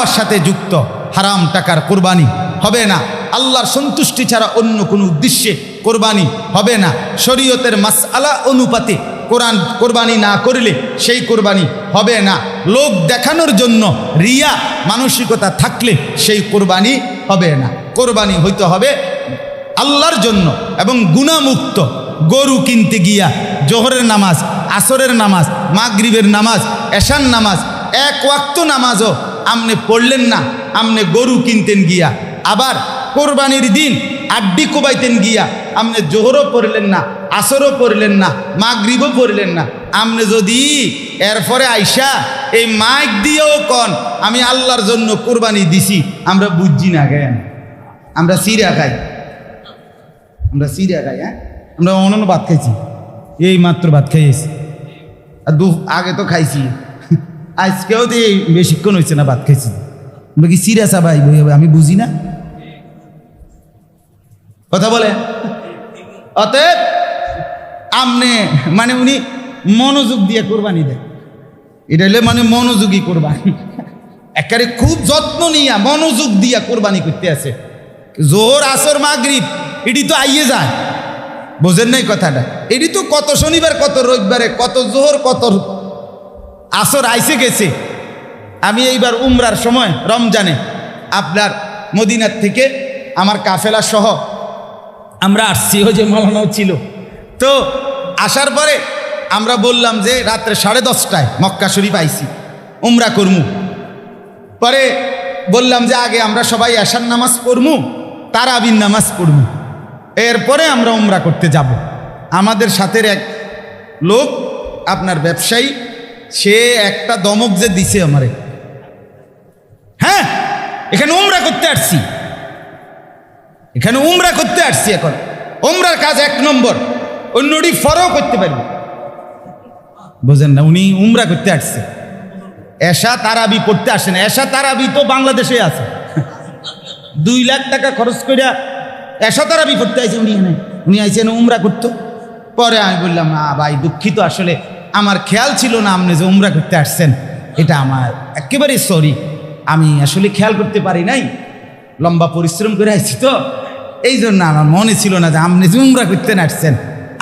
নেওয়ার সাথে যুক্ত। হারাম টাকার কোরবানি হবে না। আল্লাহর সন্তুষ্টি ছাড়া অন্য কোনো উদ্দেশ্যে কোরবানি হবে না। শরীয়তের মাসআলা অনুপাতে কোরআন কোরবানি না করলে সেই কোরবানি হবে না। লোক দেখানোর জন্য রিয়া, মানসিকতা থাকলে সেই কোরবানি হবে না। কোরবানি হইতে হবে আল্লাহর জন্য এবং গুণামুক্ত। গরু কিনতে গিয়া জোহরের নামাজ, আসরের নামাজ, মাগরিবের নামাজ এশান নামাজ, এক ওয়াক্ত নামাজও আমনে পড়লেন না, আমনে গরু কিনতেন গিয়া। আবার কোরবানির দিন আড্ডি কোবাইতেন গিয়া, আমনে জোহরও পড়লেন না, আসরও পড়লেন না, মাগরিবও পড়লেন না। আমনে যদি এরপরে আইসা এই মাইক দিয়েও কন, আমি আল্লাহর জন্য কোরবানি দিছি, আমরা বুঝছি না কেন? আমরা সিরা খাই। আমরা সিরিয়া খাই হ্যাঁ? আমরা অনন্য ভাত খাইছি। এই মাত্র ভাত খাইছি আর দু আগে তো খাইছি। আজকেও তো বেশিক্ষণ হয়েছে না, ভাত খাইছি। কি সিরিয়া চাবাই আমি বুঝি না? কথা বলে। অতএব, আমনে মানে উনি মনোযোগ দিয়ে কোরবানি দেয় এটা হলে মানে মনোযোগী কোরবানি। একেবারে খুব যত্ন নিয়া মনোযোগ দিয়া কোরবানি করতে আছে। জোর আসর, মাগরিব, এটি তো আইয়ে যায়। বোঝেন নাই কথাটা? এটি তো কত শনিবার, কত রবিবারে, কত জোহর, কত আসর আইসে গেছে। আমি এইবার উমরার সময় রমজানে আপনার মদিনার থেকে আমার কাফেলা সহ আমরা আসছি ও যে মলানাও ছিল। তো আসার পরে আমরা বললাম যে রাত্রে সাড়ে দশটায় মক্কা শরীফ আইছি উমরা করমু। পরে বললাম যে আগে আমরা সবাই আসার নামাজ পড়মু তারাবিন নামাজ পড়মু। এরপরে আমরা উমরা করতে যাব। আমাদের সাথের এক লোক, আপনার ব্যবসায়ী সে একটা দমক যে দিছে আমারে। হ্যাঁ এখানে উমরা করতে আসছি। এখানে উমরা করতে আসছি এখন। উমরার কাজ এক নম্বর অন্যটি ফরও করতে পারবে। বোঝেন না, উনি উমরা করতে আসছে। এশা তারাবি পড়তে আসেন এশা তারাবি তো বাংলাদেশে আছে। দুই লাখ টাকা খরচ করিয়া এশা তারাবি পড়তে আইছে, উনি এখানে উনি আইছেন উমরা করতো। পরে আমি বললাম না ভাই, দুঃখিত আসলে আমার খেয়াল ছিল না আপনি যে উমরা করতে আসছেন। এটা আমার একেবারে সরি আমি আসলে খেয়াল করতে পারি নাই। লম্বা পরিশ্রম করে আসছি তো। এই জন্য আমার মনে ছিল না যে আপনি যে উমরা করতে আসছেন,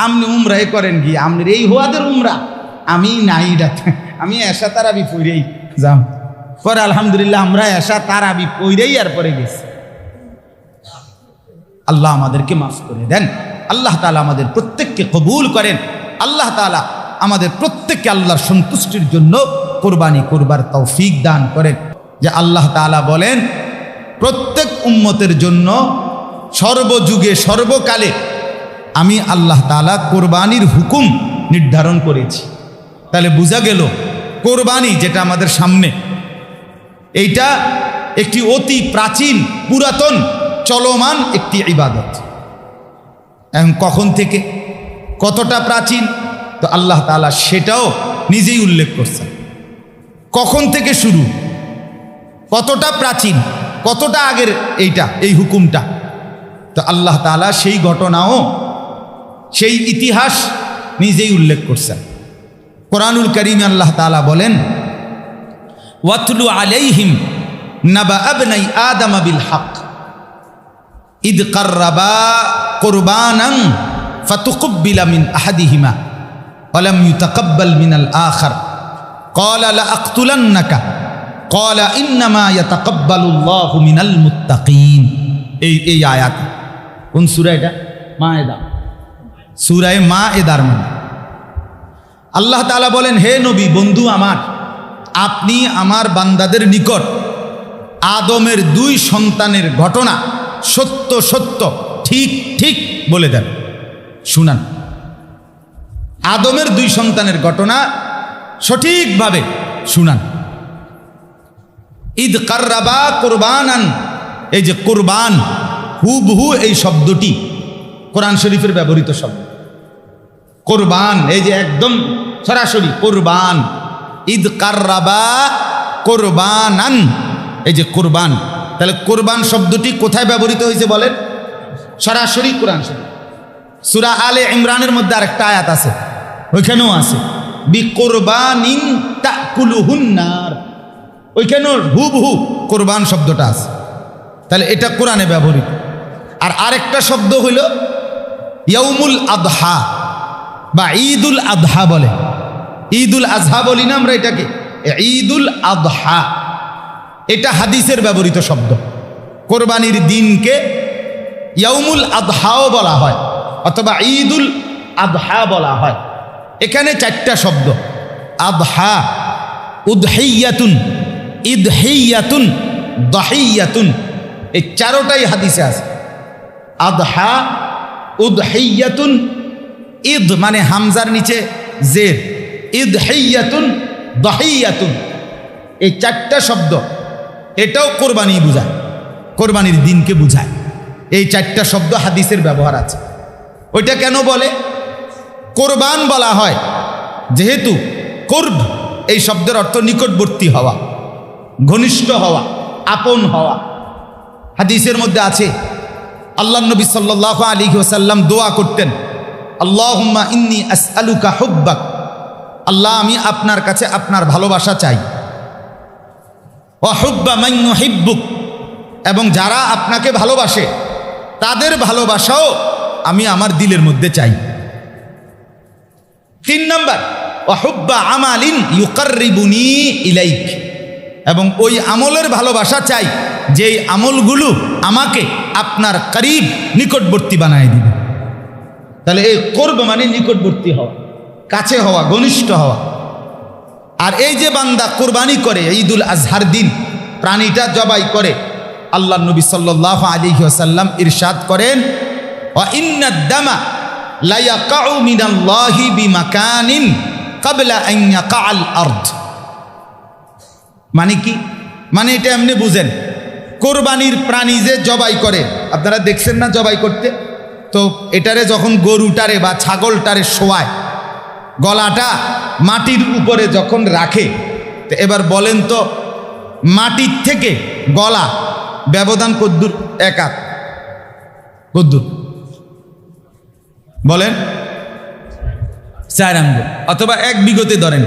আপনি উমরাই করেন কি আপনি এই হওয়াদের উমরা। আমি নাই ডাক্তার আমি এসা তারাবি পইরেই যাম। পরে আলহামদুলিল্লাহ আমরা এসা তারাবি পইরেই আর পরে গেছি। আল্লাহ আমাদেরকে মাফ করে দেন। আল্লাহ তালা আমাদের প্রত্যেককে কবুল করেন। আল্লাহ তালা আমাদের প্রত্যেককে আল্লাহর সন্তুষ্টির জন্য কোরবানি করবার তৌফিক দান করেন। যে আল্লাহ তালা বলেন, প্রত্যেক উম্মতের জন্য সর্বযুগে সর্বকালে আমি আল্লাহ তালা কোরবানির হুকুম নির্ধারণ করেছি। তাহলে বোঝা গেল, কোরবানি যেটা আমাদের সামনে, এইটা একটি অতি প্রাচীন, পুরাতন, চলমান একটি ইবাদত। এখন কখন থেকে? কতটা প্রাচীন? তো আল্লাহ তালা সেটাও নিজেই উল্লেখ করছেন। কখন থেকে শুরু? কতটা প্রাচীন? কতটা আগের এইটা, এই হুকুমটা? তো আল্লাহ তালা সেই ঘটনাও, সেই ইতিহাস নিজেই উল্লেখ করছেন। কোরআনুল করিম আল্লাহ তালা বলেন, ওয়াতলু আলাইহিম নাবা আবনাই আদম বিল হক। ইদ কার্রাবা কোরবানাং ফাতুকুব্বিলা মিন আহাদিহিমা। ولم يتقبل من الآخر قال لأقتلنك قال إنما يتقبل الله من المتقين এই এই আয়াত কোন সূরা এটা মায়েদা সূরায়ে মায়েদার মধ্যে আল্লাহ তাআলা বলেন হে নবী বন্ধু আমার আপনি আমার বান্দাদের নিকট আদমের দুই সন্তানের ঘটনা সত্য সত্য ঠিক ঠিক বলে দেন শুনান আদমের দুই সন্তানের ঘটনা সঠিকভাবে শুনান। ঈদ কার্রাবা কোরবানান, এই যে কোরবান, হুবহু এই শব্দটি কোরআন শরীফের ব্যবহৃত শব্দ। কোরবান, এই যে একদম সরাসরি কোরবান। ঈদ কার্রাবা কোরবানান, এই যে কোরবান। তাহলে কোরবান শব্দটি কোথায় ব্যবহৃত হয়েছে বলেন? সরাসরি কোরআন শরীফ। সুরা আলে ইমরানের মধ্যে আরেকটা আয়াত আছে। ওইখানেও আছে। বি কোরবানিন তাকুলুহুন্নার। ওইখানেও কোরবান শব্দটা আছে। তাহলে এটা কোরআনে ব্যবহৃত। আর আরেকটা শব্দ হইল ইয়ৌমুল আদহা বা ঈদুল আদহা বলে। ঈদুল আজহা বলি না আমরা এটাকে। ঈদুল আদহা। এটা হাদিসের ব্যবহৃত শব্দ। কোরবানির দিনকে ইয়ৌমুল আদহাও বলা হয়, অথবা ঈদুল আদহা বলা হয়। এখানে চারটা শব্দ। আদহা উদহাইয়াতুন ইদহাইয়াতুন দহাইয়াতুন এই চারোটাই হাদিসে আছে। আদহা উদহাইয়াতুন ঈদ মানে হামজার নিচে জের। ইদহাইয়াতুন দহাইয়াতুন এই চারটা শব্দ, এটাও কোরবানি বুঝায়, কোরবানির দিনকে বুঝায়। এই চারটা শব্দ হাদিসের ব্যবহার আছে। ওইটা কেন বলে? কোরবান বলা হয়। যেহেতু কোরব এই শব্দের অর্থ নিকটবর্তী হওয়া, ঘনিষ্ঠ হওয়া, আপন হওয়া। হাদিসের মধ্যে আছে, আল্লাহ নবী সাল্লাহ আলী ওসাল্লাম দোয়া করতেন, আল্লাহুম্মা ইন্নি আস আসআলুকা হুব্বাক। আল্লাহ, আমি আপনার কাছে আপনার ভালোবাসা চাই। অহুব্বা মাইনু হিব্বুক এবং যারা আপনাকে ভালোবাসে, তাদের ভালোবাসাও আমি আমার দিলের মধ্যে চাই। তিন নম্বর অহুব্বা আমালিন ইউকারিবুনি ইলাইক। এবং ওই আমলের ভালোবাসা চাই, যেই আমলগুলো আমাকে আপনার করিব নিকটবর্তী বানায় দিবে। তাহলে এই করব মানে নিকটবর্তী হওয়া, কাছে হওয়া, ঘনিষ্ঠ হওয়া। আর এই যে বান্দা কোরবানি করে, ঈদুল আজহার দিন, প্রাণীটা জবাই করে আল্লাহ নবী সাল্লাহ আলী সাল্লাম ইরশাদ করেন অ ইন্নাদ্দামা লায়াকাউ মিনাল্লাহি বিমাকানিন কাবলা আন ইয়াকাল আরদ। মানে কি? মানে এটা এমনি বুঝেন, কোরবানির প্রাণী যে জবাই করে, আপনারা দেখছেন না জবাই করতে? তো এটারে যখন গরুটারে বা ছাগলটারে শোয়ায়, গলাটা মাটির উপরে যখন রাখে, তো এবার বলেন তো, মাটির থেকে গলা ব্যবধান কদ্দুর একাত কদ্দুর। বলেন। চার আঙ্গুল, অথবা এক বিগতে ধরেন।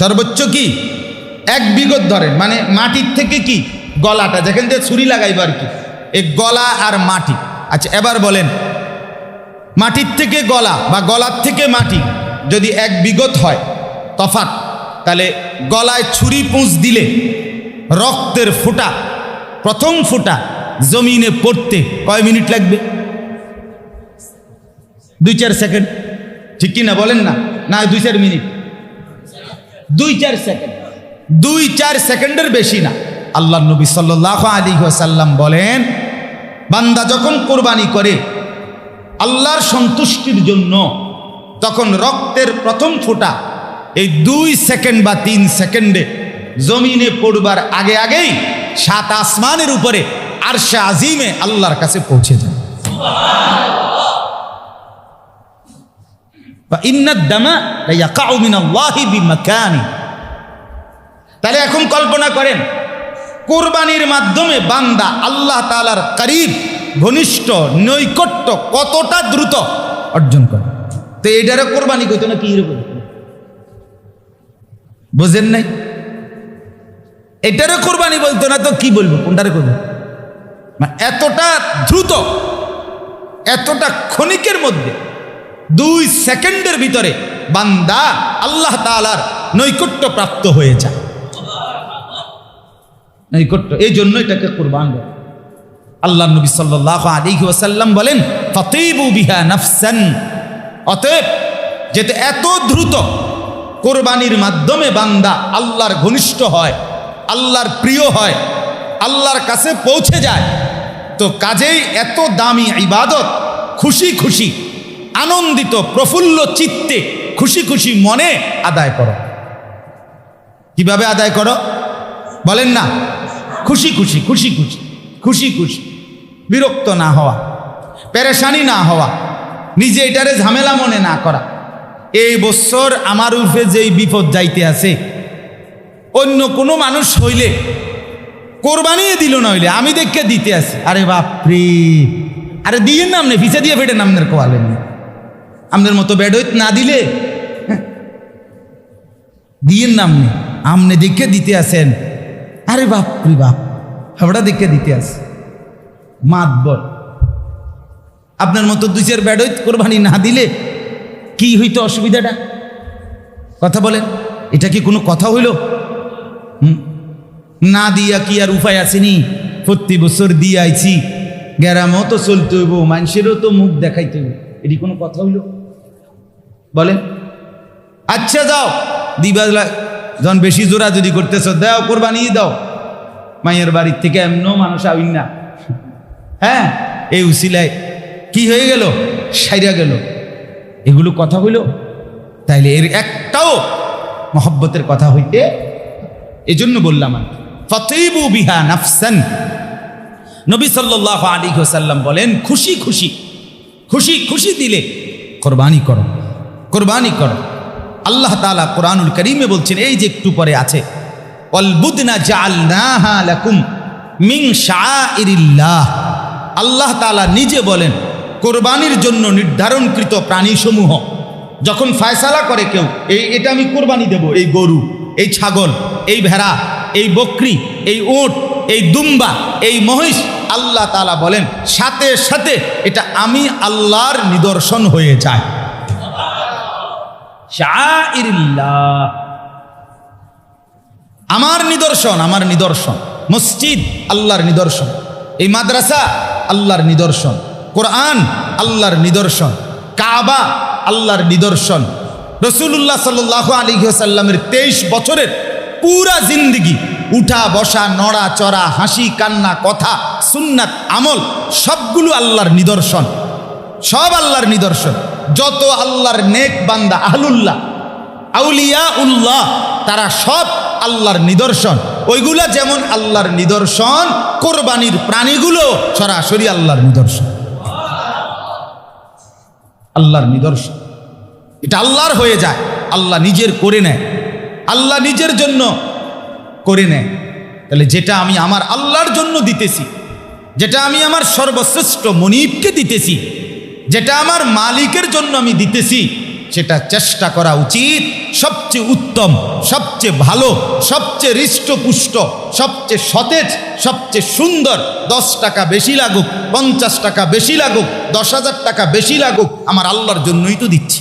সর্বোচ্চ কি? এক বিগত ধরেন মানে মাটির থেকে কি? গলাটা, যেখান থেকে ছুরি লাগাইব আর কি। এই গলা আর মাটি। আচ্ছা এবার বলেন, মাটির থেকে গলা বা গলার থেকে মাটি যদি এক বিগত হয় তফাত তাহলে গলায় ছুরি পুঁজ দিলে রক্তের ফোঁটা, প্রথম ফোঁটা জমিনে পড়তে কয় মিনিট লাগবে? দুই চার সেকেন্ড। ঠিক কি না বলেন না? না, দুই চার মিনিট। দুই চার সেকেন্ড। দুই চার সেকেন্ডের বেশি না। আল্লাহ নবী সাল্লাহ আলী সাল্লাম বলেন, বান্দা যখন কোরবানি করে, আল্লাহর সন্তুষ্টির জন্য তখন রক্তের প্রথম ফোঁটা এই দুই সেকেন্ড বা তিন সেকেন্ডে জমিনে পড়বার আগে আগেই সাত আসমানের উপরে আরশা আজিমে আল্লাহর কাছে পৌঁছে যায়। তাহলে এখন কল্পনা করেন, কোরবানির মাধ্যমে বান্দা আল্লাহ তালার করিব, ঘনিষ্ঠ, নৈকট্য কতটা দ্রুত অর্জন করে। তো এটারে কোরবানি করতো না কি বুঝেন নাই? এটারে কোরবানি বলতো না তো কি বলব কোনটারে করব এতটা দ্রুত, এতটা ক্ষণিকের মধ্যে দুই সেকেন্ডের ভিতরে বান্দা আল্লাহ তালার নৈকট্য প্রাপ্ত হয়ে যায়। নৈকট্য, এই জন্য এটাকে কোরবান আল্লাহ নবী সাল্লাহ আলী ওয়াসাল্লাম বলেন, ফতেবু বিহা নাফসান। অতএব, যেতে এত দ্রুত কোরবানির মাধ্যমে বান্দা আল্লাহর ঘনিষ্ঠ হয়, আল্লাহর প্রিয় হয়, আল্লাহর কাছে পৌঁছে যায়, তো কাজেই এত দামি ইবাদত খুশি খুশি আনন্দিত, প্রফুল্ল চিত্তে খুশি খুশি মনে আদায় করো। কীভাবে আদায় করো? বলেন না। খুশি খুশি খুশি খুশি খুশি খুশি, বিরক্ত না হওয়া, পেরেশানি না হওয়া, নিজে এটারে ঝামেলা মনে না করা। এই বছর আমার উর্ফে যেই বিপদ যাইতে আছে, অন্য কোনো মানুষ হইলে, কোরবানিয়ে দিল না হইলে, আমি দেখকে দিতে আসি আরে বাপরে! আরে দিয়ে নামনে ফিসে দিয়ে ফেটে নামনের কোয়ালেন আমাদের মতো বেডইত না দিলে? দিয়ে নামনে আমনে। দেখে দিতে আসেন। আরে বাপ রে বাপ, হাবড়া দেখে দিতে আস। মাতবর আপনার মতো দুই চার ব্যাডত কোরবানি না দিলে কি হইতো অসুবিধাটা? কথা বলেন, এটা কি কোনো কথা হইল? না দিয়া কি আর উপায় আসেনি? প্রতি বছর দিয়ে আইছি গ্যারামও তো চলতে হইব, মানুষেরও তো মুখ দেখাইতে হইব। এটি কোনো কথা হইল? বলেন আচ্ছা যাও, দিবা যখন বেশি জোরা যদি করতেছ, দাও, কোরবানি দাও। মায়ের বাড়ির থেকে এমনও মানুষ আইন না। হ্যাঁ এই উসিলায় কি হয়ে গেল? সাইরা গেল। এগুলো কথা হইল? তাইলে এর একটাও মহব্বতের কথা হইতে এজন্য বললাম আমি ফতেবু বিহা নাফসান। নবী সাল্লাহ আলী সাল্লাম বলেন, খুশি খুশি খুশি খুশি দিলে কোরবানি করো। কোরবানি করো। আল্লাহ তালা কোরআনুল করিমে বলছেন, এই যে একটু পরে আছে। আল্লাহ তালা নিজে বলেন, কোরবানির জন্য নির্ধারণকৃত প্রাণীসমূহ, যখন ফায়সালা করে কেউ, এই, এটা আমি কোরবানি দেব, এই গরু, এই ছাগল, এই ভেড়া, এই বকরি, এই উট, এই দুম্বা, এই মহিষ, আল্লাহ তালা বলেন, সাথে সাথে এটা আমি আল্লাহর নিদর্শন হয়ে যায়। আমার নিদর্শন আমার নিদর্শন। মসজিদ, আল্লাহর নিদর্শন। এই মাদ্রাসা, আল্লাহর নিদর্শন। কোরআন, আল্লাহর নিদর্শন। কাবা, আল্লাহর নিদর্শন। রসুল্লাহ সাল্লাহ আলী সাল্লামের তেইশ বছরের পুরা জিন্দিগি, উঠা, বসা, নড়া, চড়া, হাসি, কান্না, কথা, সুন্নাত, আমল, সবগুলো আল্লাহর নিদর্শন। সব আল্লাহর নিদর্শন। যত আল্লাহর নেক বান্দা আহলুল্লাহ, আউলিয়া উল্লাহ, তারা সব আল্লাহর নিদর্শন। ওইগুলা যেমন আল্লাহর নিদর্শন, কোরবানির প্রাণীগুলো সরাসরি আল্লাহর নিদর্শন। আল্লাহর নিদর্শন। এটা আল্লাহর হয়ে যায়। আল্লাহ নিজের করে নেয়। আল্লাহ নিজের জন্য করে নেয়। তাহলে যেটা আমি আমার আল্লাহর জন্য দিতেছি, যেটা আমি আমার সর্বশ্রেষ্ঠ মনিবকে দিতেছি যেটা আমার মালিকের জন্য আমি দিতেছি, সেটা চেষ্টা করা উচিত। সবচেয়ে উত্তম, সবচেয়ে ভালো, সবচেয়ে হৃষ্টপুষ্ট, সবচেয়ে সতেজ, সবচেয়ে সুন্দর, দশ টাকা বেশি লাগুক, পঞ্চাশ টাকা বেশি লাগুক, দশ হাজার টাকা বেশি লাগুক, আমার আল্লাহর জন্যই তো দিচ্ছি।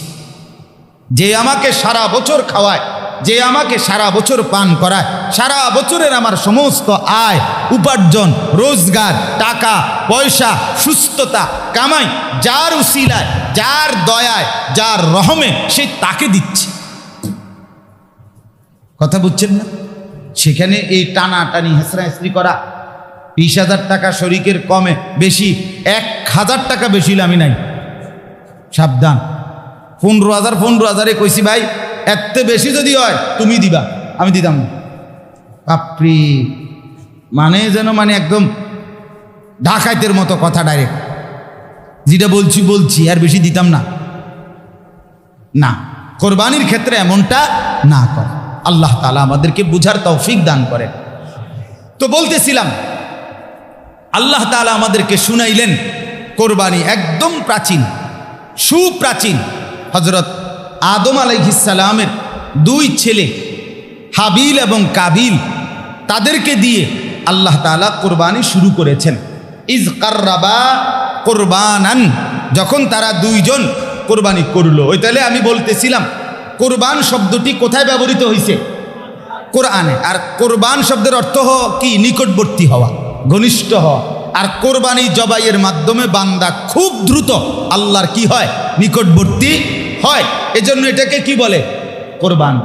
যে আমাকে সারা বছর খাওয়ায় যে আমাকে সারা বছর পান করায়, সারা বছরের আমার সমস্ত আয়, উপার্জন, রোজগার, টাকা, পয়সা, সুস্থতা কামাই, যার উসিলায়, যার দয়ায়, যার রহমে সে তাকে দিচ্ছে। কথা বুঝছেন না? সেখানে এই টানা টানি হেসরা হেসরি করা, বিশ হাজার টাকা শরিকের কমে বেশি, এক হাজার টাকা বেশি আমি নাই। সাবধান। পনেরো হাজার, পনেরো হাজারে কইছি ভাই এত বেশি যদি হয়, তুমি দিবা। আমি দিতাম বাপরি। মানে যেন মানে একদম ঢাকাইতের মতো কথা ডাইরেক্ট যেটা বলছি বলছি, আর বেশি দিতাম না। না, কোরবানির ক্ষেত্রে এমনটা না কর। আল্লাহ তালা আমাদেরকে বুঝার তৌফিক দান করেন। তো বলতেছিলাম, আল্লাহ তালা আমাদেরকে শুনাইলেন, কোরবানি একদম প্রাচীন, সুপ্রাচীন। হজরত আদম আলাইহিসালামের দুই ছেলে, হাবিল এবং কাবিল, তাদেরকে দিয়ে আল্লাহ তালা কোরবানি শুরু করেছেন। ইজ কার্রাবা কোরবানান, যখন তারা দুইজন কোরবানি করল। ওই তাহলে আমি বলতেছিলাম, কোরবান শব্দটি কোথায় ব্যবহৃত হয়েছে কোরআনে। আর কোরবান শব্দের অর্থ কি? নিকটবর্তী হওয়া, ঘনিষ্ঠ হওয়া। আর কোরবানি জবাইয়ের মাধ্যমে বান্দা খুব দ্রুত আল্লাহর কি হয়? নিকটবর্তী হয় এজন্য এটাকে কি বলে? কোরবান।